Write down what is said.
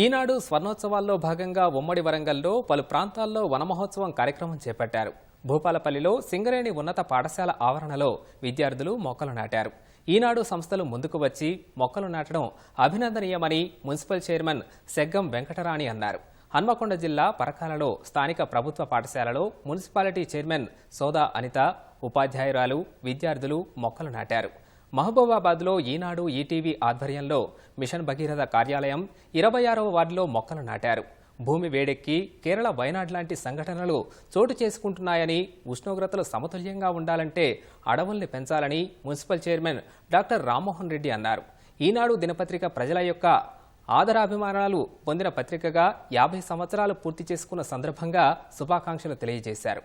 ఈనాడు స్వర్ణోత్సవాల్లో భాగంగా ఉమ్మడి వరంగల్లో పలు ప్రాంతాల్లో వనమహోత్సవం కార్యక్రమం చేపట్టారు. భూపాలపల్లిలో సింగరేణి ఉన్నత పాఠశాల ఆవరణలో విద్యార్థులు మొక్కలు నాటారు. ఈనాడు సంస్థలు ముందుకు వచ్చి మొక్కలు నాటడం అభినందనీయమని మున్సిపల్ చైర్మన్ సెగ్గం వెంకటరాణి అన్నారు. హన్మకొండ జిల్లా పరకాలలో స్థానిక ప్రభుత్వ పాఠశాలలో మున్సిపాలిటీ చైర్మన్ సోదా అనిత ఉపాధ్యాయురాలు విద్యార్థులు మొక్కలు నాటారు. మహబూబాబాద్లో ఈనాడు ఈటీవీ ఆధ్వర్యంలో మిషన్ భగీరథ కార్యాలయం ఇరవై ఆరవ వార్డులో మొక్కలు నాటారు. భూమి వేడెక్కి కేరళ వైనాడ్ లాంటి సంఘటనలు చోటు చేసుకుంటున్నాయని ఉష్ణోగ్రతలు సమతుల్యంగా ఉండాలంటే అడవుల్ని పెంచాలని municipal chairman doctor Rammohan Reddy అన్నారు. ఈనాడు దినపత్రిక ప్రజల యొక్క ఆదరాభిమానాలు పొందిన పత్రికగా యాభై సంవత్సరాలు పూర్తి చేసుకున్న సందర్భంగా శుభాకాంక్షలు తెలియజేశారు.